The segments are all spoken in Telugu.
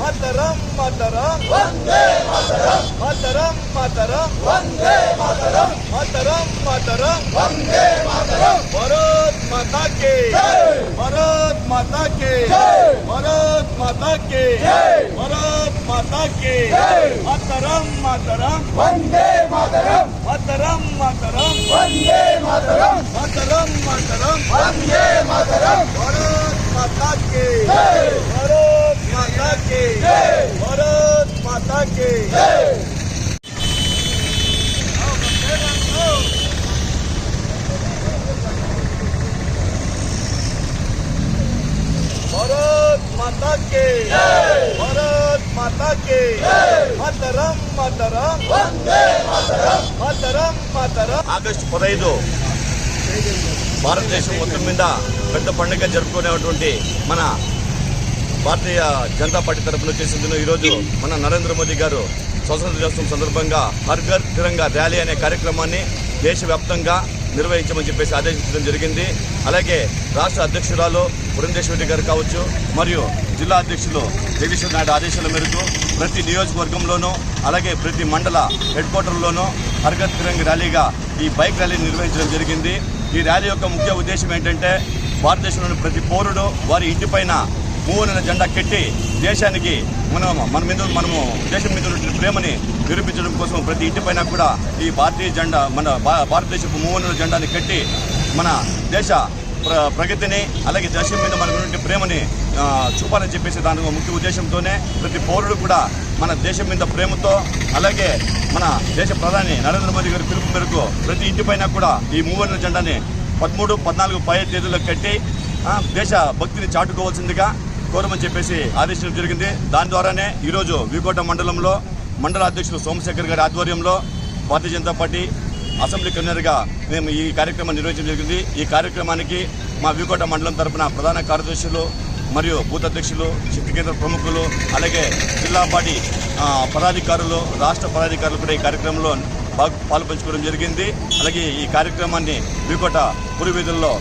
మాతరం మాతరం వందే మాతరం మాతరం మాతరం వందే మాతరం మాతరం మాతరం వందే మాతరం భారత్ మాతా కి జై భారత్ మాతా కి జై భారత్ మాతా కి జై భారత్ మాతా కి జై మాతరం మాతరం వందే మాతరం మాతరం మాతరం వందే మాతరం మాతరం మాతరం వందే మాతరం భారత్ మాతా కి జై భారత్ మాతా కి జై భారత్ మాతా కి భారత్ మాతా కి భారత్ మాతా కి మాతరం మాతరం వందే మాతరం మాతరం మాతరం ఆగస్టు పదహైదు భారతదేశం మొత్తం మీద పెద్ద పండుగ జరుపుకునేటువంటి మన భారతీయ జనతా పార్టీ తరఫున చేసింది ఈరోజు మన నరేంద్ర మోదీ గారు స్వతంత్ర దినోత్సవం సందర్భంగా హర్ ఘర్ తిరంగా ర్యాలీ అనే కార్యక్రమాన్ని దేశవ్యాప్తంగా నిర్వహించమని చెప్పేసి ఆదేశించడం జరిగింది. అలాగే రాష్ట్ర అధ్యక్షురాలు పురంధేశ్వరి గారు కావచ్చు మరియు జిల్లా అధ్యక్షులు జగదీశ్వర్ నాయుడు ఆదేశాల మేరకు ప్రతి నియోజకవర్గంలోనూ అలాగే ప్రతి మండల హెడ్ క్వార్టర్లోనూ హర్ తిరంగ ర్యాలీగా ఈ బైక్ ర్యాలీ నిర్వహించడం జరిగింది. ఈ ర్యాలీ యొక్క ముఖ్య ఉద్దేశం ఏంటంటే భారతదేశంలోని ప్రతి పౌరుడు వారి ఇంటిపైన మూవన జెండా కట్టి దేశానికి మనం మన మీద మనము దేశం మీద ఉన్న ప్రేమని నిరూపించడం కోసం ప్రతి ఇంటిపైన కూడా ఈ భారతీయ జెండా మన భా- భారతదేశపు మూవన జెండాని కట్టి మన దేశ ప్ర ప్రగతిని అలాగే దేశం మీద మనకు ప్రేమని చూపాలని చెప్పేసి దాని ముఖ్య ఉద్దేశంతోనే ప్రతి పౌరుడు కూడా మన దేశం మీద ప్రేమతో అలాగే మన దేశ ప్రధాని నరేంద్ర మోదీ గారి పిలుపు మేరకు ప్రతి ఇంటిపైన కూడా ఈ మూవన్న జెండాని పదమూడు పద్నాలుగు పై తేదీలో కట్టి దేశ భక్తిని చాటుకోవాల్సిందిగా కోరమని చెప్పేసి ఆదేశించడం జరిగింది. దాని ద్వారానే ఈరోజు వికోట మండలంలో మండల అధ్యక్షులు సోమశేఖర్ గారి ఆధ్వర్యంలో భారతీయ జనతా పార్టీ అసెంబ్లీ కన్వీనర్గా మేము ఈ కార్యక్రమాన్ని నిర్వహించడం జరిగింది. ఈ కార్యక్రమానికి మా వికోట మండలం తరపున ప్రధాన కార్యదర్శులు మరియు బూత్ అధ్యక్షులు శక్తి కేంద్ర ప్రముఖులు అలాగే జిల్లా పార్టీ పదాధికారులు రాష్ట్ర పదాధికారులు కూడా ఈ కార్యక్రమంలో పాల్పంచుకోవడం జరిగింది. అలాగే ఈ కార్యక్రమాన్ని వికోట పురువీధుల్లో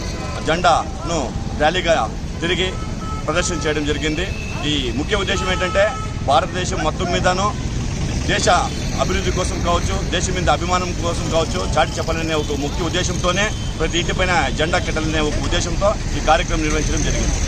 జెండాను ర్యాలీగా తిరిగి ప్రదర్శన చేయడం జరిగింది. ఈ ముఖ్య ఉద్దేశం ఏంటంటే భారతదేశం మొత్తం మీదను దేశ అభివృద్ధి కోసం కావచ్చు దేశం మీద అభిమానం కోసం కావచ్చు చాటి చెప్పాలనే ఒక ముఖ్య ఉద్దేశంతోనే ప్రతి ఇంటిపైన జెండా కెట్టాలనే ఒక ఉద్దేశంతో ఈ కార్యక్రమం నిర్వహించడం జరిగింది.